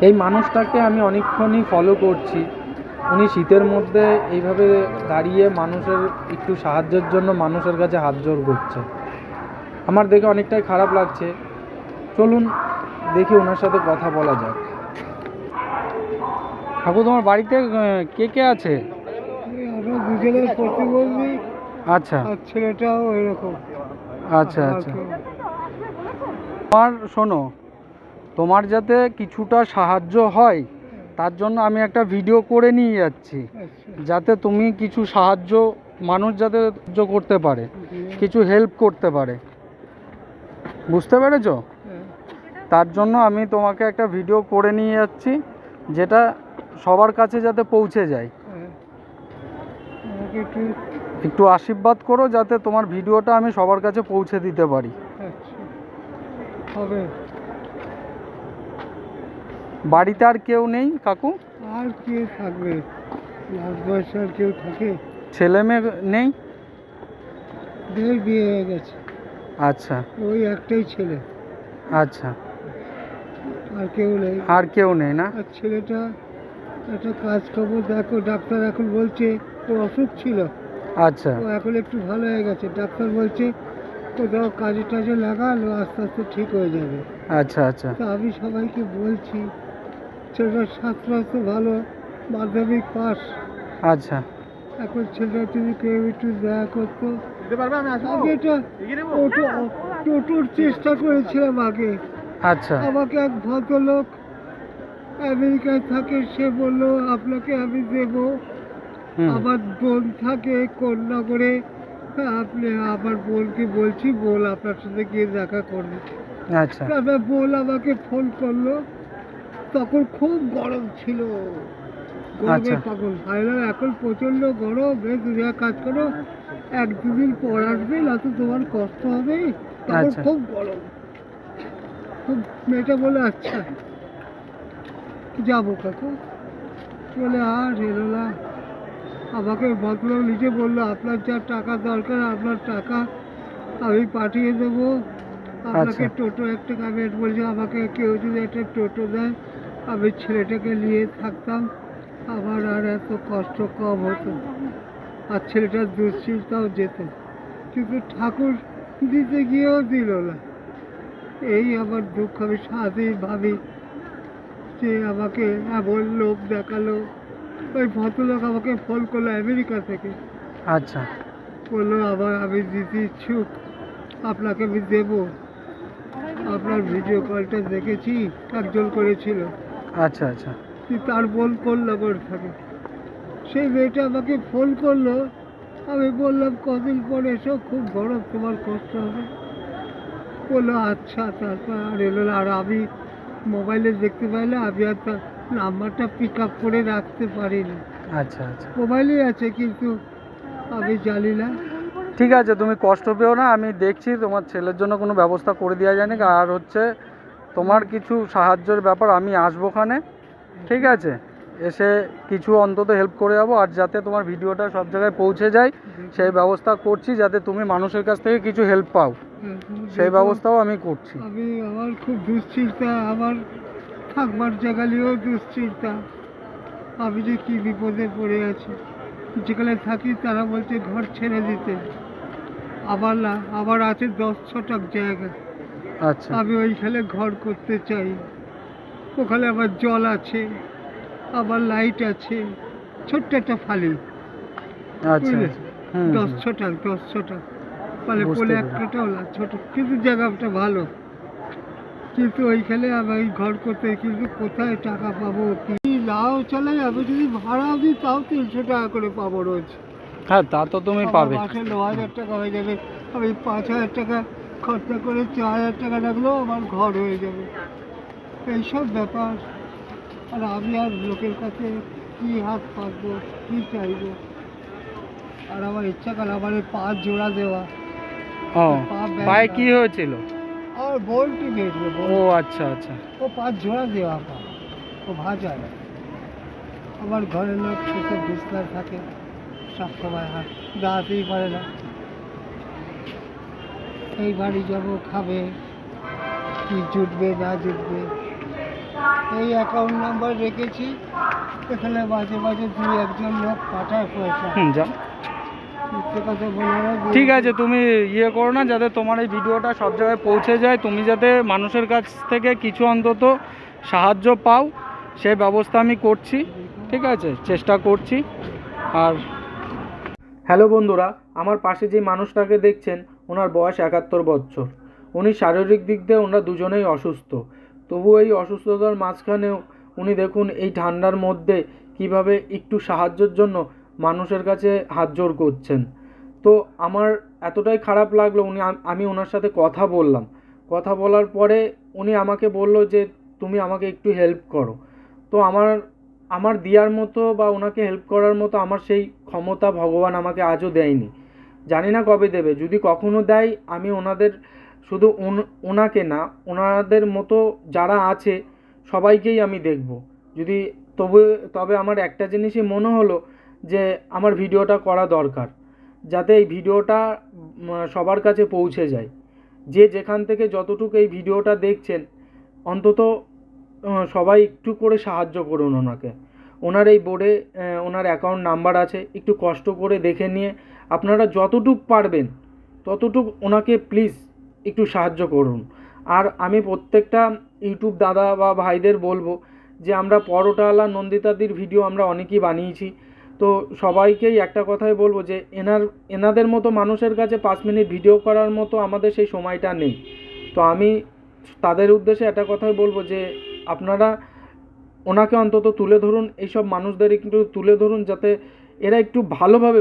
এই মানুষটাকে আমি অনেকক্ষণই ফলো করছি। উনি শীতের মধ্যে এইভাবে দাঁড়িয়ে মানুষের একটু সাহায্যের জন্য মানুষের কাছে হাত জোর করছে। আমার দেখে অনেকটাই খারাপ লাগছে। চলুন দেখি ওনার সাথে কথা বলা যাক। ঠাকুর তোমার বাড়িতে কে কে আছে? আমরা দুজনের প্রতিবন্ধী। আচ্ছা। আর ছেলেটাও এরকম। আচ্ছা আচ্ছা। তোমার শোনো তোমার যাতে কিছুটা সাহায্য হয় তার জন্য আমি একটা ভিডিও করে নিয়ে যাচ্ছি। আচ্ছা। যাতে তুমি কিছু সাহায্য মানুষ যাতে সাহায্য করতে পারে কিছু হেল্প করতে পারে। বুঝতে পেরেছ? হ্যাঁ, তার জন্য আমি তোমাকে একটা ভিডিও করে নিয়ে যাচ্ছি যেটা সবার কাছে যাতে পৌঁছে যায়। হ্যাঁ। একটু আশীর্বাদ করো যাতে তোমার ভিডিওটা আমি সবার কাছে পৌঁছে দিতে পারি। আচ্ছা। হবে। বাড়িতে আর কেউ নেই কাকু? আর কে থাকবে? লাস্ট বয়সে আর কেউ থাকে? ছেলে মেয়ে নেই? দের বিয়ে হয়ে গেছে। আচ্ছা। ওই একটাই ছেলে। আচ্ছা। আর কেউ নেই। আর কেউ নেই না? আর ছেলেটা একটা কাজ করব দেখো ডাক্তার এখন বলছে ওর অসুখ ছিল। আচ্ছা। ও এখন একটু ভালো হয়ে গেছে। ডাক্তার বলছে তো কোথাও কাজে টাজে লাগালো আস্তে আস্তে ঠিক হয়ে যাবে। আচ্ছা আচ্ছা। তা আমি সবাইকে বলছি ছেলেটার ভালো মাধ্যমিক পাস আচ্ছা। এখন ছেলেটা যদি কেউ একটু দয়া করতো। আগে এটা টোটো টোটোর চেষ্টা করেছিলাম আগে। আচ্ছা। আমাকে এক ভদ্রলোক আমেরিকায় থাকে সে বলল আপনাকে আমি দেব। আমার বোন থাকে কন্যাগরে। আপনি আমার বোনকে বলছি বোন আপনার সাথে গিয়ে দেখা করবে। আচ্ছা। তারপর বোন আমাকে ফোন করল তখন খুব গরম ছিল। আচ্ছা। পাগল এখন প্রচণ্ড গরম। বেশ দুনিয়া কাজ করো এক দুদিন পর আসবে না তো তোমার কষ্ট হবে। তখন আচ্ছা। খুব গরম। খুব মেয়েটা বলে আচ্ছা যাব কাকু। বলে আর এলো না। আমাকে ভদ্রলোক নিজে বলল আপনার যা টাকা দরকার আপনার টাকা আমি পাঠিয়ে দেবো। আপনাকে আচ্ছা। টোটো একটা আমি বলছি আমাকে কেউ যদি একটা টোটো দেয় আমি ছেলেটাকে নিয়ে থাকতাম। আমার আর এত কষ্ট কম হতো আর ছেলেটার দুশ্চিন্তাও যেত। কিন্তু ঠাকুর দিতে গিয়েও দিল না। এই আমার দুঃখ আমি সারাদিন ভাবি যে আমাকে এমন লোক দেখাল। ওই ভদ্রলোক আমাকে ফোন করল আমেরিকা থেকে। আচ্ছা। বলল আবার আমি দিতে ইচ্ছুক। আপনাকে আমি দেবো। আপনার ভিডিও কলটা দেখেছি একজন করেছিল। আচ্ছা আচ্ছা। তার বোন কল্যাগর থাকে সেই মেয়েটা আমাকে ফোন করল। আমি বললাম কদিন পরে এসো খুব গরম তোমার কষ্ট হবে। বলল আচ্ছা তারপর আর এলো আর আমি মোবাইলে দেখতে পাইলে আমি আর তার নাম্বারটা পিক আপ করে রাখতে পারিনি। আচ্ছা আচ্ছা। মোবাইলে আছে কিন্তু আমি জানি না। ঠিক আছে, তুমি কষ্ট পেও না, আমি দেখছি তোমার ছেলের জন্য কোনো ব্যবস্থা করে দেওয়া যায়নি, আর হচ্ছে তোমার কিছু সাহায্যের ব্যাপার আমি আসব ওখানে, ঠিক আছে? এসে কিছু অন্তত হেল্প করে যাব, আর যাতে তোমার ভিডিওটা সব জায়গায় পৌঁছে যায়, সেই ব্যবস্থা করছি যাতে তুমি মানুষের কাছ থেকে কিছু হেল্প পাও, সেই ব্যবস্থাও আমি করছি। আমি আমার খুব দুশ্চিন্তা, আমার থাকবার জায়গা দুশ্চিন্তা, আমি যে কি বিপদে পড়ে আছি, যেখানে থাকি তারা বলছে ঘর ছেড়ে দিতে। আবার না আবার আছে দশ ছটাক জায়গা। আচ্ছা। আমি ওইখানে ঘর করতে চাই। ওখানে আবার জল আছে আবার লাইট আছে ছোট্ট একটা ফালি। আচ্ছা। দশ। ছটাক দশ ছটাক। মানে বলে পেরেছি। না ছোট। কিন্তু জায়গাটা ভালো। কিন্তু ওইখানে আমি ঘর করতে কিন্তু কোথায় টাকা পাবো কি? নাও চলে আমি যদি ভাড়া দিই তাও তিনশো টাকা করে পাবো রোজ। হ্যাঁ তা তো তুমি পাবে মাসে ন হাজার টাকা হয়ে যাবে। আমি পাঁচ হাজার টাকা খরচা করে ছ হাজার টাকা রাখলেও আমার ঘর হয়ে যাবে। এইসব ব্যাপার। আর আমি আর লোকের কাছে কি হাত পাতবো কি চাইব? আর আমার ইচ্ছা করে আমার এই পা জোড়া দেওয়া। ও পায়ে কি হয়েছিল? আর বলটি বেরবে ও আচ্ছা আচ্ছা। ও পা জোড়া দেওয়া পা। ও ভাজা। আমার ঘরের লোক সেসব বিছনায় থাকে। সব হাত দাঁড়াতেই পারে না। এই বাড়ি যাব খাবে কি জুটবে না জুটবে। এই অ্যাকাউন্ট নাম্বার রেখেছি এখানে মাঝে মাঝে দুই একজন লোক পাঠায় পয়সা। ঠিক আছে তুমি ইয়ে করো না যাতে তোমার এই ভিডিওটা সব জায়গায় পৌঁছে যায়। তুমি যাতে মানুষের কাছ থেকে কিছু অন্তত সাহায্য পাও সেই ব্যবস্থা আমি করছি। ঠিক আছে চেষ্টা করছি। আর হ্যালো বন্ধুরা, আমার পাশে যে মানুষটাকে দেখছেন, ওনার বয়স একাত্তর বছর। উনি শারীরিক দিক দিয়ে ওনারা দুজনেই অসুস্থ। তবু এই অসুস্থতার মাঝখানেও উনি দেখুন, এই ঠান্ডার মধ্যে কীভাবে একটু সাহায্যের জন্য মানুষের কাছে হাত জোর করছেন। তো আমার এতটাই খারাপ লাগল, উনি আমি ওনার সাথে কথা বললাম। কথা বলার পরে উনি আমাকে বলল যে, তুমি আমাকে একটু হেল্প করো। তো আমার আমার দেওয়ার মতো বা ওনাকে হেল্প করার মতো আমার সেই ক্ষমতা ভগবান আমাকে আজও দেয়নি। জানি না কবে দেবে। যদি কখনো দেয়, আমি ওনাদের শুধু ওনাকে না, ওনাদের মতো যারা আছে, সবাইকেই আমি দেখব। যদি তবে তবে আমার একটা জিনিসই মনে হলো যে, আমার ভিডিওটা করা দরকার, যাতে এই ভিডিওটা সবার কাছে পৌঁছে যায়। যে যেখান থেকে যতটুকু এই ভিডিওটা দেখছেন, অন্তত সবাই একটু করে সাহায্য করুন ওনাকে। ওনার এই বোর্ডে ওনার অ্যাকাউন্ট নাম্বার আছে, একটু কষ্ট করে দেখে নিয়ে আপনারা যতটুক পারবেন, ততটুক ওনাকে প্লিজ একটু সাহায্য করুন। আর আমি প্রত্যেকটা ইউটিউব দাদা বা ভাইদের বলব যে, আমরা পরোটাওয়ালা নন্দিতাদির ভিডিও আমরা অনেকেই বানিয়েছি। তো সবাইকেই একটা কথাই বলব যে, এনার, এনাদের মতো মানুষের কাছে পাঁচ মিনিট ভিডিও করার মতো আমাদের সেই সময়টা নেই। তো আমি তাদের উদ্দেশ্যে একটা কথাই বলব যে আপনারা ওনাকে অন্তত তুলে ধরুন এইসব মানুষদের একটু তুলে ধরুন যাতে এরা একটু ভালোভাবে